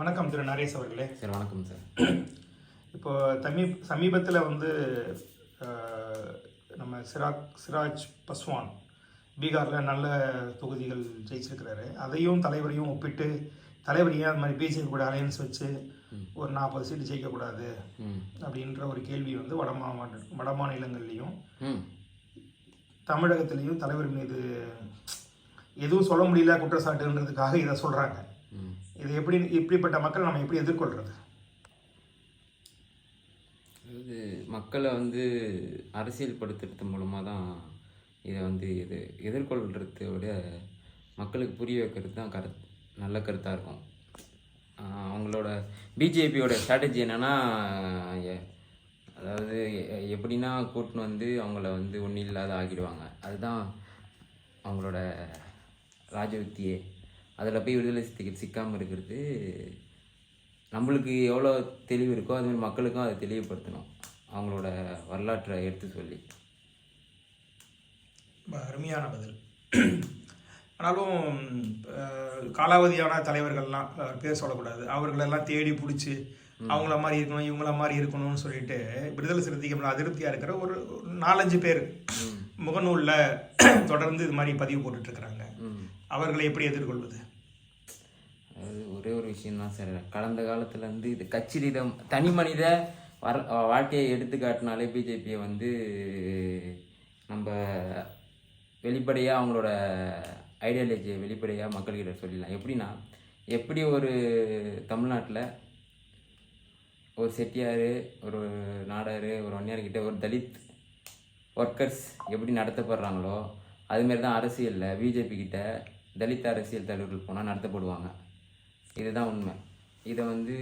வணக்கம் திரு நரேஷ் அவர்களே. சார் வணக்கம் சார். இப்போ தமி சமீபத்தில் வந்து நம்ம சிராக் சிராஜ் பஸ்வான் பீகாரில் நல்ல தொகுதிகள் ஜெயிச்சிருக்கிறாரு. அதையும் தலைவரையும் ஒப்பிட்டு தலைவர் ஏன் அது மாதிரி பிஜேபி கூட அலையன்ஸ் வச்சு ஒரு நாற்பது சீட்டு ஜெயிக்கக்கூடாது அப்படின்ற ஒரு கேள்வி வந்து வட மாவட்ட வட மாநிலங்கள்லேயும் தமிழகத்திலையும் தலைவர் மீது எதுவும் சொல்ல முடியல குற்றச்சாட்டுன்றதுக்காக இதை சொல்கிறாங்க இது எப்படி இப்படிப்பட்ட மக்கள் நம்ம எப்படி எதிர்கொள்கிறது அதாவது மக்களை வந்து அரசியல்படுத்துறது மூலமாக தான் இதை வந்து இது எதிர்கொள்கிறத விட மக்களுக்கு புரிய வைக்கிறது தான் கருத் நல்ல கருத்தாக இருக்கும். அவங்களோட பிஜேபியோட ஸ்ட்ராட்டஜி என்னென்னா அதாவது எப்படின்னா கூட்டின்னு வந்து அவங்கள வந்து ஒன்றும் இல்லாத ஆகிடுவாங்க அதுதான் அவங்களோட ராஜயுத்தியே அதில் போய் விடுதலை சித்திக்கு சிக்காமல் இருக்கிறது நம்மளுக்கு எவ்வளோ தெளிவு இருக்கோ அது மாதிரி மக்களுக்கும் அதை தெளிவுபடுத்தணும். அவங்களோட வரலாற்றை எடுத்து சொல்லி. ரொம்ப அருமையான பதில். ஆனாலும் காலாவதியான தலைவர்கள்லாம் பேர் சொல்லக்கூடாது. அவர்களெல்லாம் தேடி பிடிச்சி அவங்கள மாதிரி இருக்கணும் இவங்கள மாதிரி இருக்கணும்னு சொல்லிட்டு விடுதலை சிறுத்தைகள் அதிருப்தியாக இருக்கிற ஒரு நாலஞ்சு பேர் முகநூலில் தொடர்ந்து இது மாதிரி பதிவு போட்டுட்ருக்குறாங்க அவர்களை எப்படி எதிர்கொள்வது? ஒரே ஒரு விஷயம்தான் சார். கடந்த காலத்துலேருந்து இது கட்சி தனி மனித வர வாழ்க்கையை எடுத்துக்காட்டினாலே பிஜேபியை வந்து நம்ம வெளிப்படையாக அவங்களோட ஐடியாலஜியை வெளிப்படையாக மக்கள்கிட்ட சொல்லிடலாம். எப்படின்னா எப்படி ஒரு தமிழ்நாட்டில் ஒரு செட்டியார் ஒரு நாடார் ஒரு ஒன்னியார்கிட்ட ஒரு தலித் ஒர்க்கர்ஸ் எப்படி நடத்தப்படுறாங்களோ அதுமாரி தான் அரசியலில் பிஜேபி கிட்ட தலித் அரசியல் தலைவர்கள் போனால் நடத்தப்படுவாங்க. இதுதான் உண்மை. இதை வந்து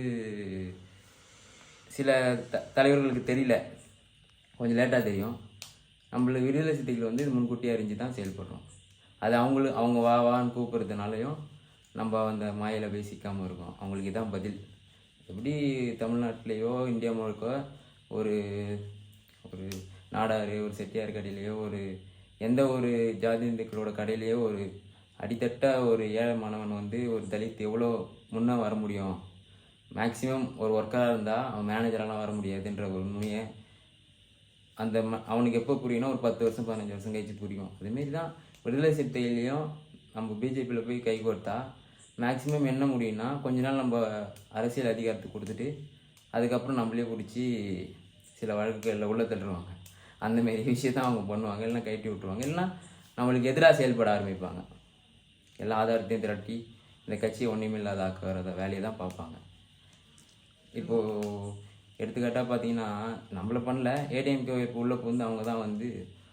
சில த தலைவர்களுக்கு தெரியல. கொஞ்சம் லேட்டாக தெரியும். நம்மளுக்கு விடுதலை சித்திகள் வந்து இது முன்கூட்டியே அறிஞ்சு தான் செயல்படுறோம். அது அவங்களுக்கு அவங்க வா வான்னு கூப்பிட்றதுனாலையும் நம்ம அந்த மாயில போய் சிக்காமல் இருக்கோம். அவங்களுக்கு இதான் பதில். எப்படி தமிழ்நாட்டிலேயோ இந்தியா முழுக்க ஒரு ஒரு நாடார் ஒரு செட்டியார் கடையிலையோ ஒரு எந்த ஒரு ஜாதி இந்துக்களோட கடையிலையோ ஒரு அடித்தட்ட ஒரு ஏழை மாணவன் வந்து ஒரு தலித் எவ்வளோ முன்னே வர முடியும். மேக்ஸிமம் ஒரு ஒர்க்கராக இருந்தால் அவன் மேனேஜரெல்லாம் வர முடியாதுன்ற ஒரு உண்மையை அந்த ம- அவனுக்கு எப்போ புரியும்னா ஒரு பத்து வருஷம் பதினஞ்சு வருஷம் கழிச்சு புரியும். அதுமாரி தான் விடுதலை சிறுத்தையிலையும் நம்ம பிஜேபியில் போய் கை கொடுத்தா மேக்ஸிமம் என்ன முடியும்னா கொஞ்ச நாள் நம்ம அரசியல் அதிகாரத்தை கொடுத்துட்டு அதுக்கப்புறம் நம்மளே பிடிச்சி சில வழக்குகளில் உள்ள தள்ளுவாங்க. அந்தமாரி விஷயத்தான் அவங்க பண்ணுவாங்க. இல்லைன்னா கைட்டி விட்டுருவாங்க. இல்லைன்னா நம்மளுக்கு எதிராக செயல்பட ஆரம்பிப்பாங்க. எல்லா ஆதாரத்தையும் திரட்டி இந்த கட்சியை ஒன்றுமில்லாத ஆக்க வேலையை தான் பார்ப்பாங்க. இப்போது எடுத்துக்காட்டாக பார்த்தீங்கன்னா நம்மள பண்ணல. ஏடிஎம்கே இப்போ உள்ளே புகுந்து அவங்க தான் வந்து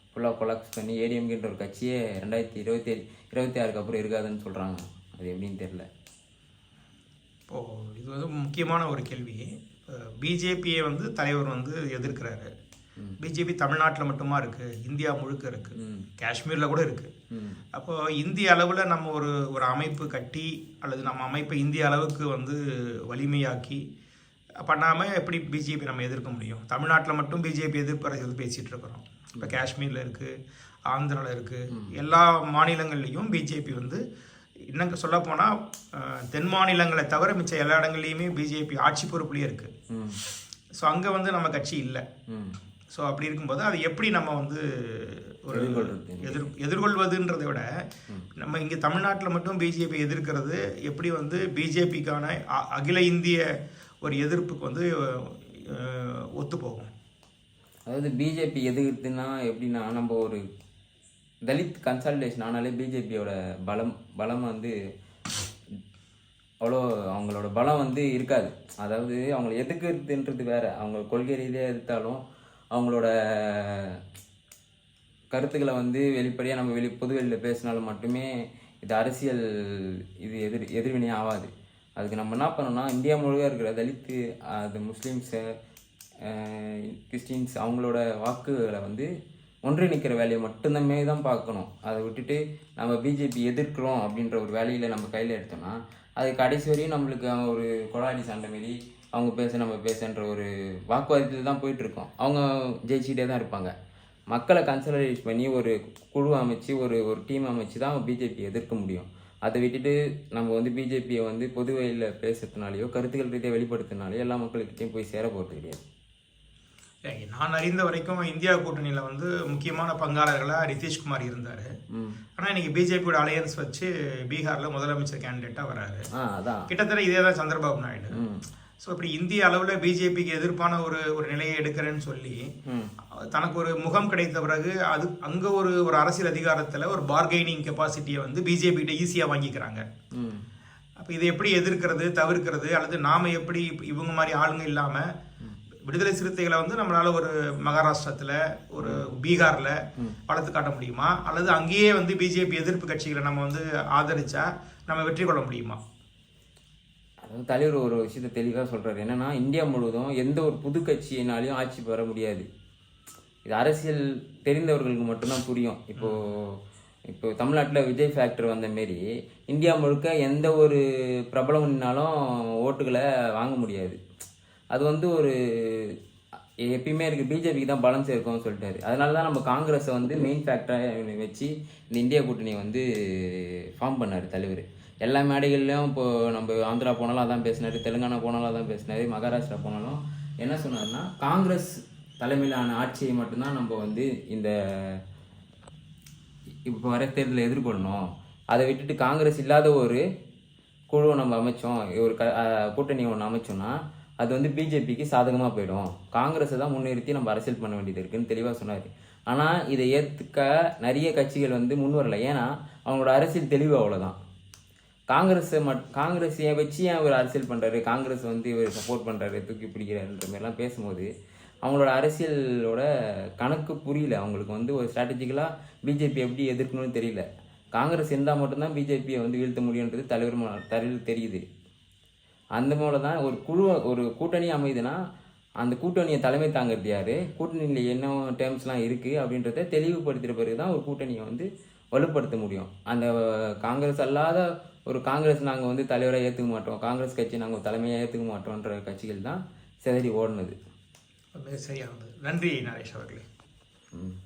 ஃபுல்லாக கொலாப்ஸ் பண்ணி ஏடிஎம்கேன்ற ஒரு கட்சியே ரெண்டாயிரத்தி இருபத்தி ஏழு இருபத்தி ஆறுக்கு அப்புறம் இருக்காதுன்னு சொல்கிறாங்க அது எப்படின்னு தெரில இப்போது இது வந்து முக்கியமான ஒரு கேள்வி. பிஜேபியை வந்து தலைவர் வந்து எதிர்க்கிறாரு. பிஜேபி தமிழ்நாட்டில் மட்டுமா இருக்குது இந்தியா முழுக்க இருக்குது காஷ்மீரில் கூட இருக்குது ம். அப்போ இந்திய அளவில் நம்ம ஒரு ஒரு அமைப்பு கட்டி அல்லது நம்ம அமைப்பை இந்திய அளவுக்கு வந்து வலிமையாக்கி பண்ணாமல் எப்படி பிஜேபி நம்ம எதிர்க்க முடியும்? தமிழ்நாட்டில் மட்டும் பிஜேபி எதிர்ப்பு அரசியல் பேசிகிட்டு இருக்கிறோம். இப்போ காஷ்மீரில் இருக்குது ஆந்திராவில் இருக்குது எல்லா மாநிலங்கள்லேயும் பிஜேபி வந்து இன்னும் சொல்லப்போனால் தென் மாநிலங்களை தவிர மிச்ச எல்லா இடங்கள்லையுமே பிஜேபி ஆட்சி பொறுப்புலேயே இருக்குது ஸோ அங்கே வந்து நம்ம கட்சி இல்லை. ஸோ அப்படி இருக்கும்போது அதை எப்படி நம்ம வந்து ஒரு. எதிர் எதிர்கொள்வதுன்றதை விட நம்ம இங்கே தமிழ்நாட்டில் மட்டும் பிஜேபி எதிர்க்கிறது எப்படி வந்து பிஜேபிக்கான அகில இந்திய ஒரு எதிர்ப்புக்கு வந்து அஹ், ஒத்து போகும்? அதாவது பிஜேபி எதிர்த்துனா எப்படின்னா நம்ம ஒரு தலித் கன்சல்டேஷன் ஆனாலே பிஜேபியோட பலம் பலம் வந்து அவ்வளோ அவங்களோட பலம் வந்து இருக்காது. அதாவது அவங்கள எதுக்குறதுன்றது வேற. அவங்க கொள்கை ரீதியாக எதிர்த்தாலும் அவங்களோட கருத்துக்களை வந்து வெளிப்படையாக நம்ம வெளி பொதுவெளியில் பேசினாலும் மட்டுமே இது அரசியல் இது எதிர் எதிர்வினை ஆகாது. அதுக்கு நம்ம என்ன பண்ணோம்னா இந்தியா முழுக்க இருக்கிற தலித்து அது முஸ்லீம்ஸு கிறிஸ்டின்ஸ் அவங்களோட வாக்குகளை வந்து ஒன்றிணைக்கிற வேலையை மட்டும்தாமே தான் பார்க்கணும். அதை விட்டுட்டு நம்ம பிஜேபி எதிர்க்கிறோம் அப்படின்ற ஒரு வேலையில் நம்ம கையில் எடுத்தோம்னா அது கடைசி வரையும் நம்மளுக்கு ஒரு கொலாடி சண்டை மாரி அவங்க பேச நம்ம பேசன்ற ஒரு வாக்குவாதத்தில் தான் போயிட்டுருக்கோம். அவங்க ஜெயிச்சுட்டே தான் இருப்பாங்க. மக்களை கன்சல்டேட் பண்ணி ஒரு குழு அமைச்சு ஒரு ஒரு டீம் அமைச்சு தான் பிஜேபி எதிர்க்க முடியும். அதை விட்டுட்டு நம்ம வந்து பிஜேபியை வந்து பொது வழியில் பேசுறதுனாலையோ கருத்துக்கள் ரீதியாக வெளிப்படுத்தினாலையோ எல்லா மக்கள்கிட்டையும் போய் சேர போகிறது கிடையாது. நான் அறிந்த வரைக்கும் இந்தியா கூட்டணியில் வந்து முக்கியமான பங்காளர்களாக நிதிஷ்குமார் இருந்தார். ஆனால் இன்னைக்கு பிஜேபியோட அலையன்ஸ் வச்சு பீகாரில் முதலமைச்சர் கேண்டிடேட்டாக வராரு. கிட்டத்தட்ட இதே தான் சந்திரபாபு நாயுடு. ஸோ இப்படி இந்திய அளவில் பிஜேபிக்கு எதிர்ப்பான ஒரு ஒரு நிலையை எடுக்கிறேன்னு சொல்லி தனக்கு ஒரு முகம் கிடைத்த பிறகு அது அங்கே ஒரு ஒரு அரசியல் அதிகாரத்தில் ஒரு பார்கெனிங் கெப்பாசிட்டியை வந்து பிஜேபி கிட்ட ஈஸியாக வாங்கிக்கிறாங்க. அப்போ இதை எப்படி எதிர்க்கிறது தவிர்க்கிறது அல்லது நாம எப்படி இவங்க மாதிரி ஆளுங்க இல்லாமல் விடுதலை சிறுத்தைகளை வந்து நம்மளால ஒரு மகாராஷ்டிரத்தில் ஒரு பீகாரில் வளர்த்து காட்ட முடியுமா? அல்லது அங்கேயே வந்து பிஜேபி எதிர்ப்பு கட்சிகளை நம்ம வந்து ஆதரிச்சா நம்ம வெற்றி கொள்ள முடியுமா? தலைவர் ஒரு விஷயத்த தெளிவாக சொல்கிறார் என்னன்னா இந்தியா முழுவதும் எந்த ஒரு புது கட்சியினாலையும் ஆட்சி பெற முடியாது. இது அரசியல் தெரிந்தவர்களுக்கு மட்டும்தான் புரியும். இப்போது இப்போ தமிழ்நாட்டில் விஜய் ஃபேக்டர் வந்த மாரி இந்தியா முழுக்க எந்த ஒரு பிரபலம்னாலும் ஓட்டுகளை வாங்க முடியாது. அது வந்து ஒரு எப்பயுமே இருக்குது பிஜேபிக்கு தான் பலம் சேர்க்கும்னு சொல்லிட்டாரு. அதனால தான் நம்ம காங்கிரஸை வந்து மெயின் ஃபேக்டராக வச்சு இந்த இந்தியா கூட்டணியை வந்து ஃபார்ம் பண்ணார் தலைவர். எல்லா மேடைகள்லையும் இப்போ நம்ம ஆந்திரா போனாலும் அதான் பேசினார் தெலுங்கானா போனாலும் அதான் பேசினாரு மகாராஷ்டிரா போனாலும் என்ன சொன்னார்னா காங்கிரஸ் தலைமையிலான ஆட்சியை மட்டும்தான் நம்ம வந்து இந்த இப்போ வர தேர்தலில் எதிர்கொள்ளணும். அதை விட்டுட்டு காங்கிரஸ் இல்லாத ஒரு குழுவை நம்ம அமைச்சோம் ஒரு க கூட்டணி ஒன்று அமைச்சோம்னா அது வந்து பிஜேபிக்கு சாதகமாக போயிடும். காங்கிரஸை தான் முன்னிறுத்தி நம்ம அரசியல் பண்ண வேண்டியது இருக்குன்னு தெளிவாக சொன்னார். ஆனால் இதை ஏற்றுக்க நிறைய கட்சிகள் வந்து முன் வரலை. ஏன்னா அவங்களோட அரசியல் தெளிவு அவ்வளோதான் காங்கிரஸை மட் ஏன் வச்சு ஏன் இவர் அரசியல் பண்ணுறாரு காங்கிரஸ் வந்து இவர் சப்போர்ட் பண்ணுறாரு தூக்கி பிடிக்கிறாருன்ற மாதிரிலாம் பேசும்போது அவங்களோட அரசியலோட கணக்கு புரியல. அவங்களுக்கு வந்து ஒரு ஸ்ட்ராட்டஜிக்கலாக பிஜேபி எப்படி எதிர்க்கணும்னு தெரியல. காங்கிரஸ் இருந்தால் மட்டும்தான் பிஜேபியை வந்து வீழ்த்த முடியுன்றது தலைவர் தலைவர் தெரியுது. அந்த மூலம் தான் ஒரு குழு ஒரு கூட்டணி அமையுதுன்னா அந்த கூட்டணியை தலைமை தாங்கிறது யார்? கூட்டணியில் என்ன டேர்ம்ஸ்லாம் இருக்குது அப்படின்றத தெளிவுபடுத்துகிற பிறகு தான் ஒரு கூட்டணியை வந்து வலுப்படுத்த முடியும். அந்த காங்கிரஸ் அல்லாத ஒரு காங்கிரஸ் நாங்கள் வந்து தலைவராக ஏற்றுக்க மாட்டோம். காங்கிரஸ் கட்சி நாங்கள் தலைமையாக ஏற்றுக்க மாட்டோன்ற கட்சிகள் தான் சிதறி ஓடுனது. சரியானது. நன்றி நரேஷ் அவர்களே. ம்.